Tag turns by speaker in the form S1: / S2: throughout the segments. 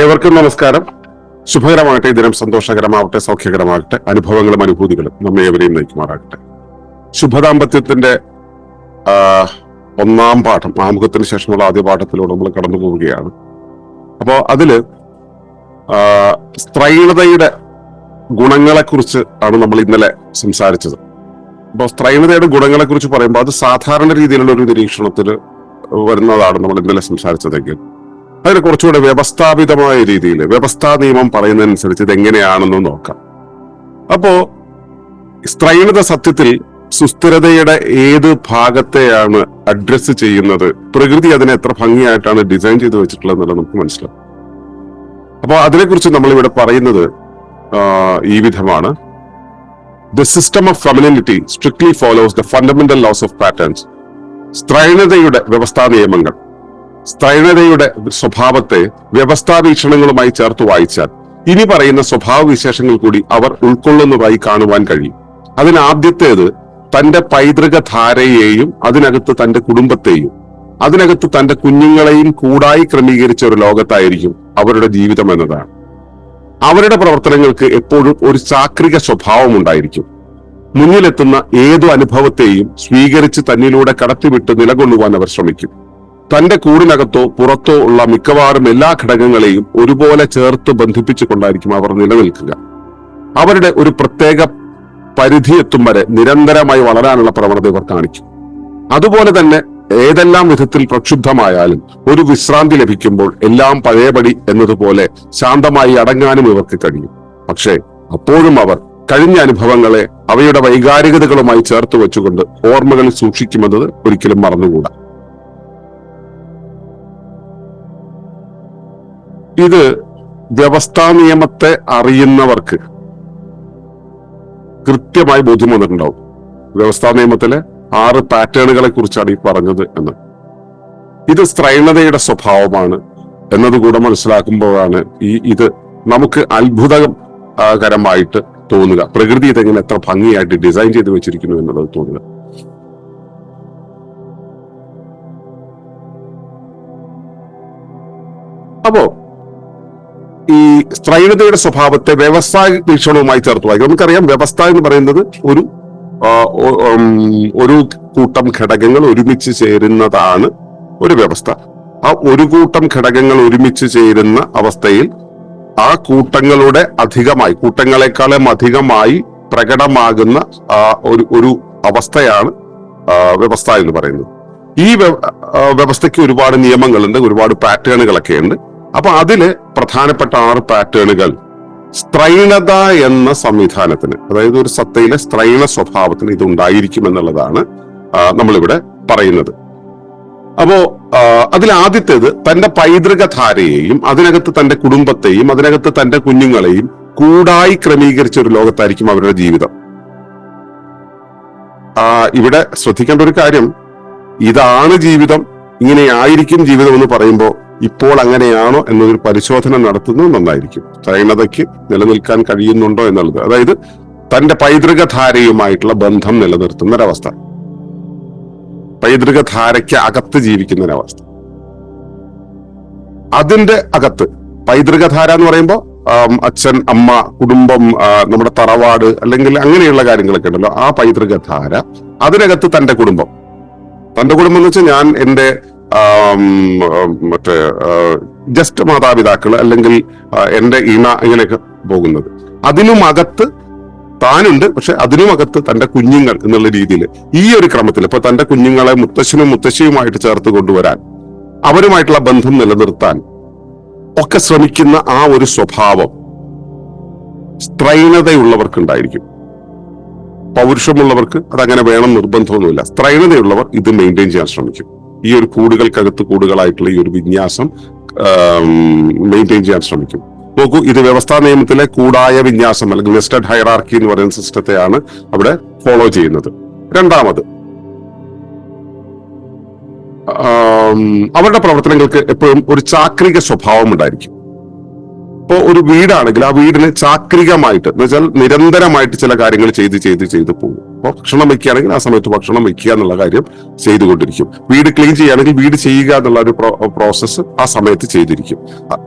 S1: ഏവർക്കും നമസ്കാരം. ശുഭകരമാകട്ടെ. ദിനം സന്തോഷകരമാവട്ടെ സൗഖ്യകരമാകട്ടെ അനുഭവങ്ങളും അനുഭൂതികളും നമ്മെ ഏവരെയും നയിക്കുമാറാകട്ടെ. ശുഭദാമ്പത്യത്തിന്റെ ഒന്നാം പാഠം ആമുഖത്തിന് ശേഷമുള്ള ആദ്യ പാഠത്തിലൂടെ നമ്മൾ കടന്നു പോവുകയാണ്. അപ്പോ അതിൽ സ്ത്രൈണതയുടെ ഗുണങ്ങളെക്കുറിച്ച് ആണ് നമ്മൾ ഇന്നലെ സംസാരിച്ചത്. അപ്പോൾ സ്ത്രൈണതയുടെ ഗുണങ്ങളെക്കുറിച്ച് പറയുമ്പോൾ അത് സാധാരണ രീതിയിലുള്ള ഒരു നിരീക്ഷണത്തിൽ വരുന്നതാണ് നമ്മൾ ഇന്നലെ സംസാരിച്ചതെങ്കിൽ. അതിന് കുറച്ചുകൂടെ വ്യവസ്ഥാപിതമായ രീതിയിൽ വ്യവസ്ഥാ നിയമം പറയുന്നതനുസരിച്ച് ഇത് എങ്ങനെയാണെന്ന് നോക്കാം. അപ്പോ സ്ത്രൈണത സത്യത്തിൽ സുസ്ഥിരതയുടെ ഏത് ഭാഗത്തെയാണ് അഡ്രസ് ചെയ്യുന്നത് പ്രകൃതി അതിനെ എത്ര ഭംഗിയായിട്ടാണ് ഡിസൈൻ ചെയ്ത് വെച്ചിട്ടുള്ളത് എന്നുള്ളത് നമുക്ക് മനസ്സിലാവും അപ്പോൾ അതിനെക്കുറിച്ച് നമ്മൾ ഇവിടെ പറയുന്നത് ഈ വിധമാണ്. The system of femininity strictly follows the fundamental laws of patterns സ്ത്രൈണതയുടെ വ്യവസ്ഥാ നിയമങ്ങൾ. സ്ത്രൈണതയുടെ സ്വഭാവത്തെ വ്യവസ്ഥാ വീക്ഷണങ്ങളുമായി ചേർത്ത് വായിച്ചാൽ ഇനി പറയുന്ന സ്വഭാവ വിശേഷങ്ങൾ കൂടി അവർ ഉൾക്കൊള്ളുന്നതായി കാണുവാൻ കഴിയും. അതിനാദ്യത്തേത് തന്റെ പൈതൃക ധാരയെയും അതിനകത്ത് തന്റെ കുടുംബത്തെയും അതിനകത്ത് തന്റെ കുഞ്ഞുങ്ങളെയും കൂടായി ക്രമീകരിച്ച ഒരു ലോകത്തായിരിക്കും അവരുടെ ജീവിതം എന്നതാണ്. അവരുടെ പ്രവർത്തനങ്ങൾക്ക് എപ്പോഴും ഒരു ചാക്രിക സ്വഭാവം ഉണ്ടായിരിക്കും. മുന്നിലെത്തുന്ന ഏതു അനുഭവത്തെയും സ്വീകരിച്ച് തന്നിലൂടെ കടത്തിവിട്ട് നിലകൊള്ളുവാൻ അവർ ശ്രമിക്കും. തന്റെ കൂടിനകത്തോ പുറത്തോ ഉള്ള മിക്കവാറും എല്ലാ ഘടകങ്ങളെയും ഒരുപോലെ ചേർത്ത് ബന്ധിപ്പിച്ചുകൊണ്ടായിരിക്കും അവർ നിലനിൽക്കുക. അവരുടെ ഒരു പ്രത്യേക പരിധി എത്തും വരെ നിരന്തരമായി വളരാനുള്ള പ്രവണത ഇവർ കാണിക്കും. അതുപോലെ തന്നെ ഏതെല്ലാം വിധത്തിൽ പ്രക്ഷുബ്ധമായാലും ഒരു വിശ്രാന്തി ലഭിക്കുമ്പോൾ എല്ലാം പഴയപടി എന്നതുപോലെ ശാന്തമായി അടങ്ങാനും ഇവർക്ക് കഴിയും. പക്ഷേ അപ്പോഴും അവർ കഴിഞ്ഞ അനുഭവങ്ങളെ അവയുടെ വൈകാരികതകളുമായി ചേർത്ത് വെച്ചുകൊണ്ട് ഓർമ്മകളിൽ സൂക്ഷിക്കുമെന്നത് ഒരിക്കലും മറന്നുകൂടാ. ഇത് വ്യവസ്ഥാ നിയമത്തെ അറിയുന്നവർക്ക് കൃത്യമായി ബോധ്യം വന്നിട്ടുണ്ടാവും. വ്യവസ്ഥാ നിയമത്തിലെ ആറ് പാറ്റേണുകളെ കുറിച്ചാണ് ഈ പറഞ്ഞത് എന്ന്. ഇത് സ്ത്രൈണതയുടെ സ്വഭാവമാണ് എന്നതുകൂടെ മനസ്സിലാക്കുമ്പോഴാണ് ഈ ഇത് നമുക്ക് അത്ഭുതകരമായിട്ട് തോന്നുക. പ്രകൃതി ഇതെങ്ങനെ എത്ര ഭംഗിയായിട്ട് ഡിസൈൻ ചെയ്ത് വെച്ചിരിക്കുന്നു എന്നുള്ളത് തോന്നുക. അപ്പോ ഈ സ്ത്രൈണതയുടെ സ്വഭാവത്തെ വ്യവസായ വീക്ഷണവുമായി ചേർത്ത്. വായിക്കും നമുക്കറിയാം വ്യവസ്ഥ എന്ന് പറയുന്നത് ഒരു ഒരു കൂട്ടം ഘടകങ്ങൾ ഒരുമിച്ച് ചേരുന്നതാണ് ഒരു വ്യവസ്ഥ. ആ ഒരു കൂട്ടം ഘടകങ്ങൾ ഒരുമിച്ച് ചേരുന്ന അവസ്ഥയിൽ ആ കൂട്ടങ്ങളുടെ അധികമായി കൂട്ടങ്ങളെക്കാളും അധികമായി പ്രകടമാകുന്ന ഒരു ഒരു അവസ്ഥയാണ് വ്യവസ്ഥ എന്ന് പറയുന്നത്. ഈ വ്യവസ്ഥയ്ക്ക് ഒരുപാട് നിയമങ്ങളുണ്ട് ഒരുപാട് പാറ്റേണുകളൊക്കെ ഉണ്ട് അപ്പൊ അതിൽ പ്രധാനപ്പെട്ട ആറ് പാറ്റേണുകൾ. സ്ത്രൈണത എന്ന സംവിധാനത്തിന് അതായത് ഒരു സത്തയിലെ സ്ത്രൈണ സ്വഭാവത്തിന് ഇത് ഉണ്ടായിരിക്കും എന്നുള്ളതാണ് നമ്മളിവിടെ പറയുന്നത്. അപ്പോ അതിൽ ആദ്യത്തേത് തന്റെ പൈതൃക ധാരയെയും അതിനകത്ത് തന്റെ കുടുംബത്തെയും അതിനകത്ത് തന്റെ കുഞ്ഞുങ്ങളെയും കൂടായി ക്രമീകരിച്ച ഒരു ലോകത്തായിരിക്കും അവരുടെ ജീവിതം. ഇവിടെ ശ്രദ്ധിക്കേണ്ട ഒരു കാര്യം ഇതാണ് ജീവിതം ഇങ്ങനെയായിരിക്കും ജീവിതം എന്ന് പറയുമ്പോൾ ഇപ്പോൾ അങ്ങനെയാണോ എന്നൊരു പരിശോധന നടത്തുന്നത് നന്നായിരിക്കും. തൈണതയ്ക്ക് നിലനിൽക്കാൻ കഴിയുന്നുണ്ടോ എന്നുള്ളത്. അതായത് തന്റെ പൈതൃക ധാരയുമായിട്ടുള്ള ബന്ധം നിലനിർത്തുന്ന ഒരവസ്ഥ പൈതൃക ധാരയ്ക്ക് അകത്ത് ജീവിക്കുന്ന ഒരവസ്ഥ അതിന്റെ അകത്ത് പൈതൃക ധാര എന്ന് പറയുമ്പോൾ അച്ഛൻ അമ്മ കുടുംബം നമ്മുടെ തറവാട് അല്ലെങ്കിൽ അങ്ങനെയുള്ള കാര്യങ്ങളൊക്കെ ഉണ്ടല്ലോ. ആ പൈതൃക ധാര അതിനകത്ത് തന്റെ കുടുംബം. തന്റെ കുടുംബം എന്ന് വെച്ചാൽ ഞാൻ ആം, മറ്റേ ജസ്റ്റ് മാതാപിതാക്കൾ അല്ലെങ്കിൽ എന്റെ ഇണ ഇങ്ങനെയൊക്കെ പോകുന്നത്. അതിനും അകത്ത് താനുണ്ട് പക്ഷെ അതിനുമകത്ത് തന്റെ കുഞ്ഞുങ്ങൾ എന്നുള്ള രീതിയിൽ ഈ ഒരു ക്രമത്തിൽ ഇപ്പൊ തന്റെ കുഞ്ഞുങ്ങളെ മുത്തശ്ശനും മുത്തശ്ശിയുമായിട്ട് ചേർത്ത് കൊണ്ടുവരാൻ അവരുമായിട്ടുള്ള ബന്ധം നിലനിർത്താൻ ഒക്കെ ശ്രമിക്കുന്ന ആ ഒരു സ്വഭാവം സ്ത്രൈണതയുള്ളവർക്ക് ഉണ്ടായിരിക്കും പൗരുഷമുള്ളവർക്ക് അതങ്ങനെ വേണം നിർബന്ധമൊന്നുമില്ല. സ്ത്രൈണതയുള്ളവർ ഇത് മെയിന്റെയിൻ ചെയ്യാൻ ശ്രമിക്കും. ഈ ഒരു കൂടുകൾക്കകത്ത് കൂടുകളായിട്ടുള്ള ഈ ഒരു വിന്യാസം മെയിന്റെയിൻ ചെയ്യാൻ ശ്രമിക്കും. നോക്കൂ ഇത് വ്യവസ്ഥാ നിയമത്തിലെ കൂടായ വിന്യാസം അല്ലെങ്കിൽ ലിസ്റ്റഡ് ഹൈറാർക്കി എന്ന് പറയുന്ന സിസ്റ്റത്തെയാണ് അവിടെ ഫോളോ ചെയ്യുന്നത്. രണ്ടാമത് അവരുടെ പ്രവർത്തനങ്ങൾക്ക് എപ്പോഴും ഒരു ചാക്രിക സ്വഭാവം ഉണ്ടായിരിക്കും. ഇപ്പോ ഒരു വീടാണെങ്കിൽ ആ വീടിന് ചാക്രികമായിട്ട് എന്ന് വെച്ചാൽ നിരന്തരമായിട്ട് ചില കാര്യങ്ങൾ ചെയ്ത് ചെയ്ത് ചെയ്ത് പോകും. അപ്പോൾ ഭക്ഷണം വെക്കുകയാണെങ്കിൽ ആ സമയത്ത് ഭക്ഷണം വെക്കുക എന്നുള്ള കാര്യം ചെയ്തുകൊണ്ടിരിക്കും. വീട് ക്ലീൻ ചെയ്യുകയാണെങ്കിൽ വീട് ചെയ്യുക എന്നുള്ള ഒരു പ്രോസസ്സ് ആ സമയത്ത് ചെയ്തിരിക്കും.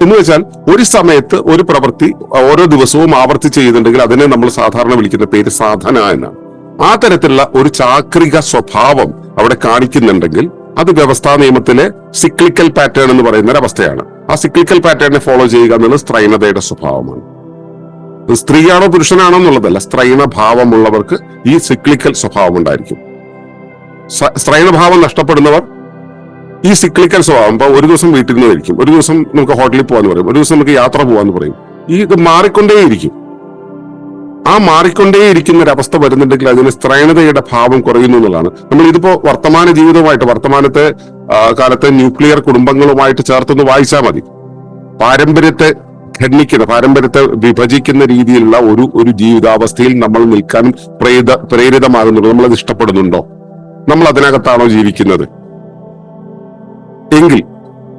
S1: എന്ന് വെച്ചാൽ ഒരു സമയത്ത് ഒരു പ്രവൃത്തി ഓരോ ദിവസവും ആവർത്തിച്ച് ചെയ്യുന്നുണ്ടെങ്കിൽ അതിനെ നമ്മൾ സാധാരണ വിളിക്കുന്ന പേര് സാധന എന്നാണ്. ആ തരത്തിലുള്ള ഒരു ചാക്രിക സ്വഭാവം അവിടെ കാണിക്കുന്നുണ്ടെങ്കിൽ അത് വ്യവസ്ഥാ നിയമത്തിലെ സിക്ലിക്കൽ പാറ്റേൺ എന്ന് പറയുന്ന ഒരു അവസ്ഥയാണ്. ആ സിക്ലിക്കൽ പാറ്റേണിനെ ഫോളോ ചെയ്യുക എന്നുള്ളത് സ്ത്രൈണതയുടെ സ്വഭാവമാണ്. സ്ത്രീയാണോ പുരുഷനാണോ എന്നുള്ളതല്ല സ്ത്രൈണ ഭാവമുള്ളവർക്ക് ഈ സിക്ലിക്കൽ സ്വഭാവം ഉണ്ടായിരിക്കും. സ്ത്രൈണഭാവം നഷ്ടപ്പെടുന്നവർ ഈ സിക്ലിക്കൽ സ്വഭാവം ഇപ്പൊ ഒരു ദിവസം വീട്ടിൽ നിന്ന് ഒരു ദിവസം നമുക്ക് ഹോട്ടലിൽ പോകാന്ന് പറയും ഒരു ദിവസം നമുക്ക് യാത്ര പോകാന്ന് പറയും ഈ ഇത് മാറിക്കൊണ്ടേയിരിക്കും. ആ മാറിക്കൊണ്ടേയിരിക്കുന്ന ഒരു അവസ്ഥ വരുന്നുണ്ടെങ്കിൽ അതിന് സ്ത്രൈണതയുടെ ഭാവം കുറയുന്നു എന്നുള്ളതാണ്. നമ്മൾ ഇതിപ്പോ വർത്തമാന ജീവിതമായിട്ട് വർത്തമാനത്തെ കാലത്തെ ന്യൂക്ലിയർ കുടുംബങ്ങളുമായിട്ട് ചേർത്തൊന്ന് വായിച്ചാൽ മതി. പാരമ്പര്യത്തെ ഖണ്ഡിക്കുന്ന പാരമ്പര്യത്തെ വിഭജിക്കുന്ന രീതിയിലുള്ള ഒരു ഒരു ജീവിതാവസ്ഥയിൽ നമ്മൾ നിൽക്കാൻ പ്രേത പ്രേരിതമാകുന്നുണ്ടോ? നമ്മൾ അത് ഇഷ്ടപ്പെടുന്നുണ്ടോ? നമ്മൾ അതിനകത്താണോ ജീവിക്കുന്നത്? എങ്കിൽ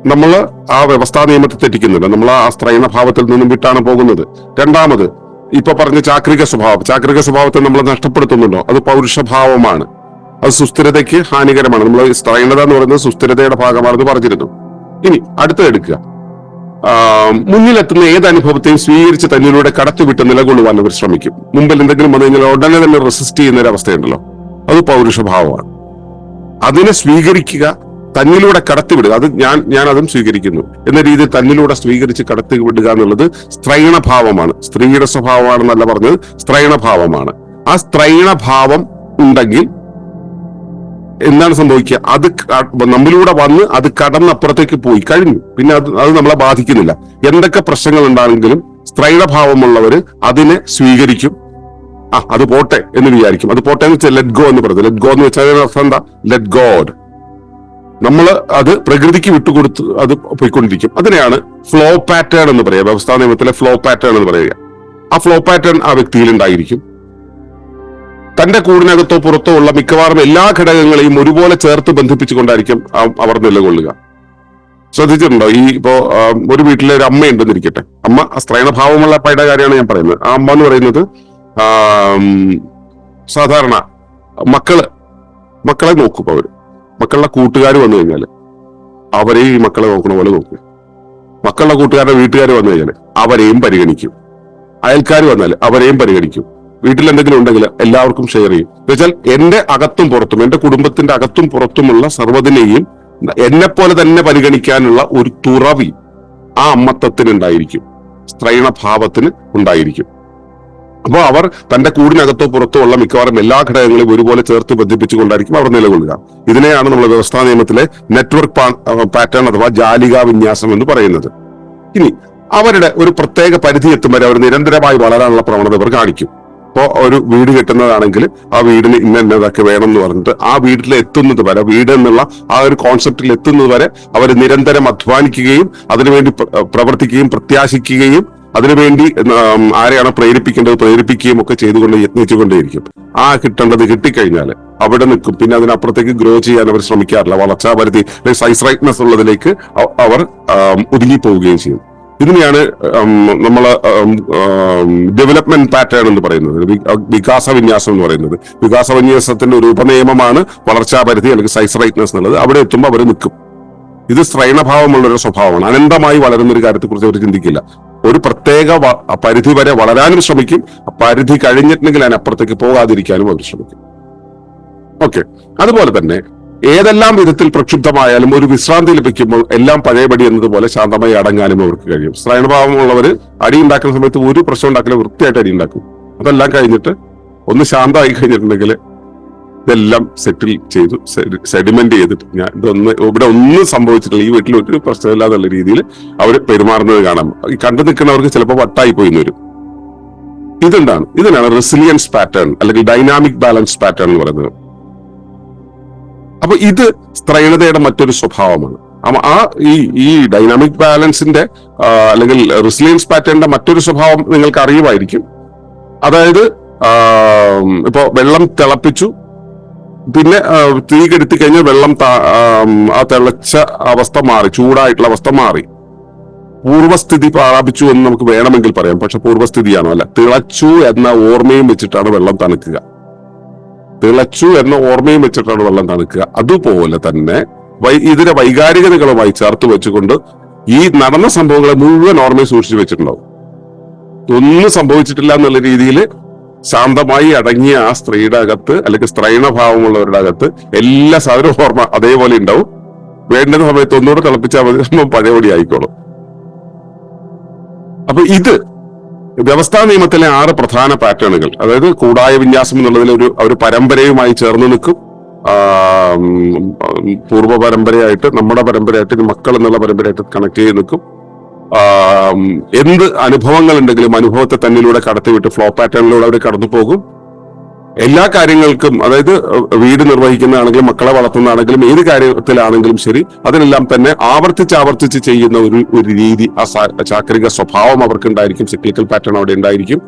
S1: നമ്മൾ ആ വ്യവസ്ഥാ നിയമത്തെ തെറ്റിക്കുന്നുണ്ട് നമ്മൾ ആ സ്ത്രൈണ ഭാവത്തിൽ നിന്നും വിട്ടാണ് പോകുന്നത്. രണ്ടാമത് ഇപ്പൊ പറഞ്ഞ ചാക്രിക സ്വഭാവം. ചാക്രിക സ്വഭാവത്തെ നമ്മൾ നഷ്ടപ്പെടുത്തുന്നുണ്ടോ? അത് പൗരുഷഭാവമാണ്. അത് സുസ്ഥിരതയ്ക്ക് ഹാനികരമാണ്. നമ്മൾ സ്ത്രൈണത എന്ന് പറയുന്നത് സുസ്ഥിരതയുടെ ഭാഗമാണെന്ന് പറഞ്ഞിരുന്നു. ഇനി അടുത്തത് എടുക്കുക. മുന്നിലെത്തുന്ന ഏത് അനുഭവത്തെയും സ്വീകരിച്ച് തന്നിലൂടെ കടത്തിവിട്ട് നിലകൊള്ളുവാൻ അവർ ശ്രമിക്കും. മുമ്പിൽ എന്തെങ്കിലും വന്നു കഴിഞ്ഞാൽ ഉടനെ തന്നെ റെസിസ്റ്റ് ചെയ്യുന്ന ഒരു അവസ്ഥയുണ്ടല്ലോ അത് പൗരുഷഭാവമാണ്. അതിനെ സ്വീകരിക്കുക തന്നിലൂടെ കടത്തിവിടുക അത് ഞാൻ ഞാൻ അതും സ്വീകരിക്കുന്നു. എന്ന രീതിയിൽ തന്നിലൂടെ സ്വീകരിച്ച് കടത്തിവിടുക എന്നുള്ളത് സ്ത്രൈണഭാവമാണ്. സ്ത്രീയുടെ സ്വഭാവമാണെന്നല്ല പറഞ്ഞത് സ്ത്രൈണഭാവമാണ്. ആ സ്ത്രൈണഭാവം ഉണ്ടെങ്കിൽ എന്താണ് സംഭവിക്കുക? അത് നമ്മളിലൂടെ വന്ന് അത് കടന്നപ്പുറത്തേക്ക് പോയി കഴിഞ്ഞു. പിന്നെ അത് അത് നമ്മളെ ബാധിക്കുന്നില്ല. എന്തൊക്കെ പ്രശ്നങ്ങൾ ഉണ്ടാണെങ്കിലും സ്ത്രൈണഭാവമുള്ളവര് അതിനെ സ്വീകരിക്കും. ആ അത് പോട്ടെ എന്ന് വിചാരിക്കും. അത് പോട്ടെ എന്ന് വെച്ചാൽ ലെറ്റ് ഗോ എന്ന് പറയുന്നത് ലെറ്റ് ഗോ എന്ന് വെച്ചാൽ അർത്ഥം എന്താ? ലെറ്റ് ഗോഡ് നമ്മൾ അത് പ്രകൃതിക്ക് വിട്ടുകൊടുത്ത് അത് പോയിക്കൊണ്ടിരിക്കും. അതിനെയാണ് ഫ്ലോ പാറ്റേൺ എന്ന് പറയുക. വ്യവസ്ഥാ നിയമത്തിലെ ഫ്ലോ പാറ്റേൺ എന്ന് പറയുക. ആ ഫ്ലോ പാറ്റേൺ ആ വ്യക്തിയിൽ ഉണ്ടായിരിക്കും. തന്റെ കൂടിനകത്തോ പുറത്തോ ഉള്ള മിക്കവാറും എല്ലാ ഘടകങ്ങളെയും ഒരുപോലെ ചേർത്ത് ബന്ധിപ്പിച്ചുകൊണ്ടായിരിക്കും അവർ നിലകൊള്ളുക. ശ്രദ്ധിച്ചിട്ടുണ്ടോ? ഈ ഇപ്പോ ഒരു വീട്ടിലെ ഒരു അമ്മയുണ്ടെന്നിരിക്കട്ടെ അമ്മ സ്ത്രീണഭാവമുള്ള അപ്പയുടെ കാര്യമാണ് ഞാൻ പറയുന്നത്. ആ അമ്മ എന്ന് പറയുന്നത് സാധാരണ മക്കൾ മക്കളെ നോക്കും അവർ. മക്കളുടെ കൂട്ടുകാർ വന്നു കഴിഞ്ഞാൽ അവരെയും ഈ മക്കളെ നോക്കണ പോലെ നോക്കും. മക്കളുടെ കൂട്ടുകാരുടെ വീട്ടുകാർ വന്നു കഴിഞ്ഞാൽ അവരെയും പരിഗണിക്കും. അയൽക്കാർ വന്നാൽ അവരെയും പരിഗണിക്കും. വീട്ടിൽ എന്തെങ്കിലും ഉണ്ടെങ്കിൽ എല്ലാവർക്കും ഷെയർ ചെയ്യും. എന്ന് വെച്ചാൽ എന്റെ അകത്തും പുറത്തും എന്റെ കുടുംബത്തിന്റെ അകത്തും പുറത്തുമുള്ള സർവതിനെയും എന്നെ പോലെ തന്നെ പരിഗണിക്കാനുള്ള ഒരു തുറവി ആ അമ്മത്തത്തിന് ഉണ്ടായിരിക്കും. സ്ത്രീണഭാവത്തിന് ഉണ്ടായിരിക്കും. അപ്പോൾ അവർ തന്റെ കൂടിനകത്തോ പുറത്തോ ഉള്ള മിക്കവാറും എല്ലാ ഘടകങ്ങളും ഒരുപോലെ ചേർത്ത് ബന്ധിപ്പിച്ചുകൊണ്ടായിരിക്കും അവർ നിലകൊള്ളുക. ഇതിനെയാണ് നമ്മൾ വ്യവസ്ഥാ നിയമത്തിലെ നെറ്റ്വർക്ക് പാറ്റേൺ അഥവാ ജാലികാ വിന്യാസം എന്ന് പറയുന്നത്. ഇനി അവരുടെ ഒരു പ്രത്യേക പരിധി എത്തും വരെ അവർ നിരന്തരമായി വളരാനുള്ള പ്രവണത ഇവർ കാണിക്കും. ഇപ്പോ ഒരു വീട് കിട്ടുന്നതാണെങ്കിൽ ആ വീടിന് ഇന്ന ഇന്നതൊക്കെ വേണം എന്ന് പറഞ്ഞിട്ട് ആ വീട്ടിൽ എത്തുന്നത് വരെ വീട് എന്നുള്ള ആ ഒരു കോൺസെപ്റ്റിൽ എത്തുന്നത് വരെ അവർ നിരന്തരം അധ്വാനിക്കുകയും അതിനുവേണ്ടി പ്രവർത്തിക്കുകയും പ്രത്യാശിക്കുകയും അതിനുവേണ്ടി ആരെയാണ് പ്രേരിപ്പിക്കേണ്ടത് പ്രേരിപ്പിക്കുകയും ഒക്കെ ചെയ്തുകൊണ്ട് യത്നിച്ചുകൊണ്ടേയിരിക്കും. ആ കിട്ടേണ്ടത് കിട്ടിക്കഴിഞ്ഞാൽ അവിടെ നിൽക്കും. പിന്നെ അതിനപ്പുറത്തേക്ക് ഗ്രോ ചെയ്യാൻ അവർ ശ്രമിക്കാറില്ല. വളർച്ചാ പരിധി സൈസ് റൈറ്റ്നെസ് ഉള്ളതിലേക്ക് അവർ ഒതുങ്ങി ഒതുങ്ങിപ്പോവുകയും ചെയ്യും. ഇതിനെയാണ് നമ്മൾ ഡെവലപ്മെന്റ് പാറ്റേൺ എന്ന് പറയുന്നത്. വികാസ വിന്യാസം എന്ന് പറയുന്നത്. വികാസ വിന്യാസത്തിന്റെ ഒരു ഉപനിയമമാണ് വളർച്ചാ പരിധി അല്ലെങ്കിൽ സൈസ് റൈറ്റ്നസ് എന്നുള്ളത്. അവിടെ എത്തുമ്പോൾ അവർ നിൽക്കും ഇത് സ്ത്രൈണഭാവമുള്ള ഒരു സ്വഭാവമാണ്. അനന്തമായി വളരുന്ന ഒരു കാര്യത്തെക്കുറിച്ച് അവർ ചിന്തിക്കില്ല. ഒരു പ്രത്യേക പരിധി വരെ വളരാനും ശ്രമിക്കും. പരിധി കഴിഞ്ഞിട്ടുണ്ടെങ്കിൽ അതിനപ്പുറത്തേക്ക് പോകാതിരിക്കാനും അവർ ശ്രമിക്കും. ഓക്കെ. അതുപോലെ തന്നെ ഏതെല്ലാം വിധത്തിൽ പ്രക്ഷുബ്ധമായാലും ഒരു വിശ്രാന്തി ലഭിക്കുമ്പോൾ എല്ലാം പഴയപടി എന്നതുപോലെ ശാന്തമായി അടങ്ങാനും അവർക്ക് കഴിയും. ശ്രയണഭാവമുള്ളവർ അടി ഉണ്ടാക്കുന്ന സമയത്ത് ഒരു പ്രശ്നം ഉണ്ടാക്കില്ല വൃത്തിയായിട്ട് അടി ഉണ്ടാക്കും. അതെല്ലാം കഴിഞ്ഞിട്ട് ഒന്ന് ശാന്തമായി കഴിഞ്ഞിട്ടുണ്ടെങ്കിൽ ഇതെല്ലാം സെറ്റിൽ ചെയ്തു സെഡിമെന്റ് ചെയ്തിട്ട് ഞാൻ ഇതൊന്ന് ഇവിടെ ഒന്നും സംഭവിച്ചിട്ടില്ല. ഈ വീട്ടിൽ ഒരു പ്രശ്നമില്ലാതെ എന്നുള്ള രീതിയിൽ അവർ പെരുമാറുന്നത് കാണാം. ഈ കണ്ടു നിൽക്കുന്നവർക്ക് ചിലപ്പോൾ വട്ടായി പോയി വരും. ഇതുണ്ടാണ് ഇതിനാണ് റെസിലിയൻസ് പാറ്റേൺ അല്ലെങ്കിൽ ഡൈനാമിക് ബാലൻസ് പാറ്റേൺ എന്ന് പറയുന്നത്. അപ്പൊ ഇത് സ്ത്രൈണതയുടെ മറ്റൊരു സ്വഭാവമാണ്. ആ ഈ ഈ ഡൈനാമിക് ബാലൻസിന്റെ അല്ലെങ്കിൽ റിസിലിയൻസ് പാറ്റേണിന്റെ മറ്റൊരു സ്വഭാവം നിങ്ങൾക്ക് അറിയുമായിരിക്കും. അതായത് ഇപ്പോ വെള്ളം തിളപ്പിച്ചു. പിന്നെ തീ കെടുത്തി കഴിഞ്ഞാൽ വെള്ളം ആ തിളച്ച അവസ്ഥ മാറി ചൂടായിട്ടുള്ള അവസ്ഥ മാറി. പൂർവസ്ഥിതി പ്രാപിച്ചു എന്ന് നമുക്ക് വേണമെങ്കിൽ പറയാം. പക്ഷെ പൂർവസ്ഥിതിയാണോ അല്ല തിളച്ചു എന്ന ഓർമ്മയും വെച്ചിട്ടാണ് വെള്ളം തണുക്കുക. തിളച്ചു എന്ന ഓർമ്മയും വെച്ചിട്ടാണ് വെള്ളം തണുക്കുക. അതുപോലെ തന്നെ ഇതിനെ വൈകാരികതകളുമായി ചേർത്ത് വെച്ചുകൊണ്ട് ഈ നടന്ന സംഭവങ്ങളെ മുഴുവൻ ഓർമ്മയിൽ സൂക്ഷിച്ചു വെച്ചിട്ടുണ്ടാവും. ഒന്നും സംഭവിച്ചിട്ടില്ല എന്നുള്ള രീതിയിൽ ശാന്തമായി അടങ്ങിയ ആ സ്ത്രീയുടെ അകത്ത് അല്ലെങ്കിൽ സ്ത്രൈണഭാവമുള്ളവരുടെ അകത്ത് എല്ലാ സാധനവും ഓർമ്മ അതേപോലെ ഉണ്ടാവും. വേണ്ടുന്ന സമയത്ത് ഒന്നുകൂടെ തിളപ്പിച്ചാൽ മതി പഴയപടി ആയിക്കോളും. അപ്പൊ ഇത് വ്യവസ്ഥാ നിയമത്തിലെ ആറ് പ്രധാന പാറ്റേണുകൾ അതായത് കൂടായ വിന്യാസം എന്നുള്ളതിൽ ഒരു ഒരു പരമ്പരയുമായി ചേർന്ന് നിൽക്കും. പൂർവ പരമ്പരയായിട്ട് നമ്മുടെ പരമ്പരയായിട്ട് മക്കൾ എന്നുള്ള പരമ്പരയായിട്ട് കണക്ട് ചെയ്ത് നിൽക്കും. എന്ത് അനുഭവങ്ങൾ ഉണ്ടെങ്കിലും അനുഭവത്തെ തന്നിലൂടെ കടത്തിവിട്ട് ഫ്ലോ പാറ്റേണിലൂടെ അവർ കടന്നു പോകും എല്ലാ കാര്യങ്ങൾക്കും അതായത് വീട് നിർവഹിക്കുന്നതാണെങ്കിലും മക്കളെ വളർത്തുന്നതാണെങ്കിലും ഏത് കാര്യത്തിലാണെങ്കിലും ശരി അതിനെല്ലാം തന്നെ ആവർത്തിച്ച് ആവർത്തിച്ച് ചെയ്യുന്ന ഒരു ഒരു രീതി ആ ചാക്രിക സ്വഭാവം അവർക്ക് ഉണ്ടായിരിക്കും സിക്ലിക്കൽ പാറ്റേൺ അവിടെ ഉണ്ടായിരിക്കും.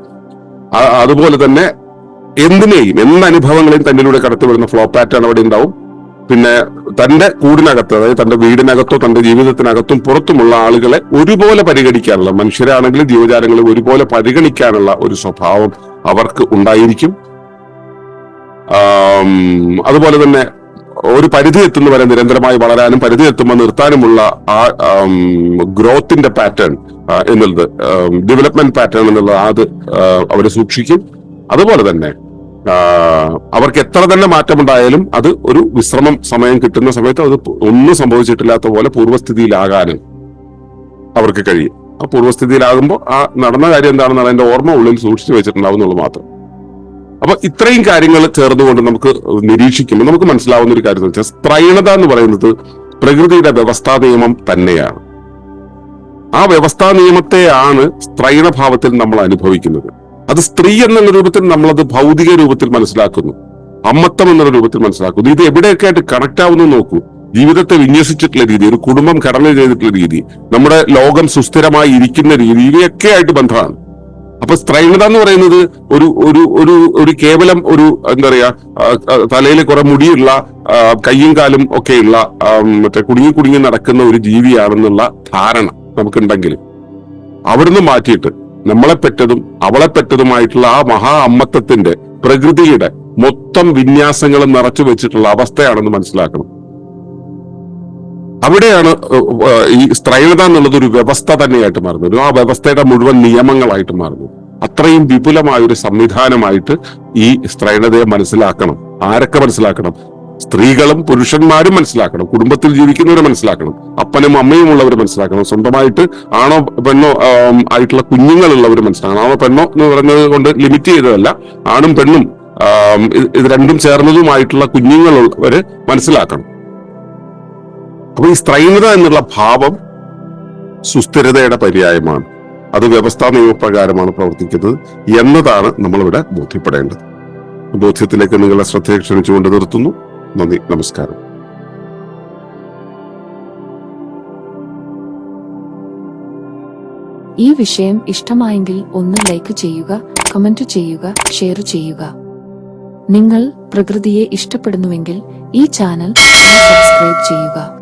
S1: അതുപോലെ തന്നെ എന്തിനേയും എന്ത് അനുഭവങ്ങളെയും തന്നിലൂടെ കടത്തിവിടുന്ന ഫ്ലോ പാറ്റേൺ അവിടെ ഉണ്ടാവും. പിന്നെ തന്റെ കൂടിനകത്ത് അതായത് തന്റെ വീടിനകത്തോ തന്റെ ജീവിതത്തിനകത്തും പുറത്തുമുള്ള ആളുകളെ ഒരുപോലെ പരിഗണിക്കാനുള്ള മനുഷ്യരാണെങ്കിലും ജീവജാലങ്ങളെ ഒരുപോലെ പരിഗണിക്കാനുള്ള ഒരു സ്വഭാവം അവർക്ക് ഉണ്ടായിരിക്കും. അതുപോലെ തന്നെ ഒരു പരിധി എത്തുന്നവരെ നിരന്തരമായി വളരാനും പരിധി എത്തുമ്പോൾ നിർത്താനുമുള്ള ആ ഗ്രോത്തിന്റെ പാറ്റേൺ എന്നുള്ളത് ഡെവലപ്മെന്റ് പാറ്റേൺ എന്നുള്ളത് അത് അവർ സൂക്ഷിക്കും. അതുപോലെ തന്നെ അവർക്ക് എത്ര തന്നെ മാറ്റമുണ്ടായാലും അത് ഒരു വിശ്രമം സമയം കിട്ടുന്ന സമയത്ത് അത് ഒന്നും സംഭവിച്ചിട്ടില്ലാത്ത പോലെ പൂർവസ്ഥിതിയിലാകാനും അവർക്ക് കഴിയും. ആ പൂർവസ്ഥിതിയിലാകുമ്പോൾ ആ നടന്ന കാര്യം എന്താണെന്ന് അതിന്റെ ഓർമ്മ ഉള്ളിൽ സൂക്ഷിച്ചു വെച്ചിട്ടുണ്ടാവും എന്നുള്ളത് മാത്രം. അപ്പൊ ഇത്രയും കാര്യങ്ങൾ ചേർന്നുകൊണ്ട് നമുക്ക് നിരീക്ഷിക്കുമ്പോൾ നമുക്ക് മനസ്സിലാവുന്ന ഒരു കാര്യം വെച്ചാൽ സ്ത്രൈണത എന്ന് പറയുന്നത് പ്രകൃതിയുടെ വ്യവസ്ഥാ നിയമം തന്നെയാണ്. ആ വ്യവസ്ഥാ നിയമത്തെയാണ് സ്ത്രൈണഭാവത്തിൽ നമ്മൾ അനുഭവിക്കുന്നത്. അത് സ്ത്രീ എന്ന രൂപത്തിൽ നമ്മളത് ഭൗതിക രൂപത്തിൽ മനസ്സിലാക്കുന്നു. അമ്മത്തം എന്നുള്ള രൂപത്തിൽ മനസ്സിലാക്കുന്നു. ഇത് എവിടെയൊക്കെ ആയിട്ട് കണക്ട് ആവുന്നു നോക്കൂ. ജീവിതത്തെ വിന്യസിച്ചിട്ടുള്ള രീതി ഒരു കുടുംബം ഘടന ചെയ്തിട്ടുള്ള രീതി നമ്മുടെ ലോകം സുസ്ഥിരമായി ഇരിക്കുന്ന രീതി ഇവയൊക്കെ ആയിട്ട് ബന്ധമാണ്. അപ്പൊ സ്ത്രൈണത എന്ന് പറയുന്നത് ഒരു ഒരു ഒരു ഒരു കേവലം ഒരു എന്താ പറയാ തലയിൽ കുറെ മുടിയുള്ള കയ്യും കാലും ഒക്കെയുള്ള മറ്റേ കുടുങ്ങി കുടുങ്ങി നടക്കുന്ന ഒരു ജീവിയാണെന്നുള്ള ധാരണ നമുക്കുണ്ടെങ്കിലും അവിടുന്ന് മാറ്റിയിട്ട് നമ്മളെ പെറ്റതും അവളെ പെറ്റതുമായിട്ടുള്ള ആ മഹാ അമ്മത്തത്തിന്റെ പ്രകൃതിയുടെ മൊത്തം വിന്യാസങ്ങളും നിറച്ചു വെച്ചിട്ടുള്ള അവസ്ഥയാണെന്ന് മനസ്സിലാക്കണം. അവിടെയാണ് ഈ സ്ത്രൈണത എന്നുള്ളത് ഒരു വ്യവസ്ഥ തന്നെയായിട്ട് മാറുന്നത്. ആ വ്യവസ്ഥയുടെ മുഴുവൻ നിയമങ്ങളായിട്ട് മാറുന്നു. അത്രയും വിപുലമായ ഒരു സംവിധാനമായിട്ട് ഈ സ്ത്രൈണതയെ മനസ്സിലാക്കണം. ആരൊക്കെ മനസ്സിലാക്കണം? സ്ത്രീകളും പുരുഷന്മാരും മനസ്സിലാക്കണം. കുടുംബത്തിൽ ജീവിക്കുന്നവരെ മനസ്സിലാക്കണം. അപ്പനും അമ്മയും ഉള്ളവർ മനസ്സിലാക്കണം. സ്വന്തമായിട്ട് ആണോ പെണ്ണോ ആയിട്ടുള്ള കുഞ്ഞുങ്ങളുള്ളവർ മനസ്സിലാക്കണം. ആണോ പെണ്ണോ എന്ന് പറയുന്നത് കൊണ്ട് ലിമിറ്റ് ചെയ്തതല്ല. ആണും പെണ്ണും ഇത് രണ്ടും ചേർന്നതുമായിട്ടുള്ള കുഞ്ഞുങ്ങളുള്ളവര് മനസ്സിലാക്കണം. അപ്പൊ ഈ സ്ത്രൈണത എന്നുള്ള ഭാവം സുസ്ഥിരതയുടെ പര്യായമാണ്. അത് വ്യവസ്ഥാ നിയമപ്രകാരമാണ് പ്രവർത്തിക്കുന്നത് എന്നതാണ് നമ്മളിവിടെ ബോധ്യപ്പെടേണ്ടത്. ബോധ്യത്തിലേക്ക് നിങ്ങളെ ശ്രദ്ധയെ ക്ഷണിച്ചുകൊണ്ട് നിർത്തുന്നു. നന്ദി നമസ്കാരം.
S2: ഈ വിഷയം ഇഷ്ടമായെങ്കിൽ ഒന്ന് ലൈക്ക് ചെയ്യുക കമന്റ് ചെയ്യുക ഷെയർ ചെയ്യുക. നിങ്ങൾ പ്രകൃതിയെ ഇഷ്ടപ്പെടുന്നുവെങ്കിൽ ഈ ചാനൽ സബ്സ്ക്രൈബ് ചെയ്യുക.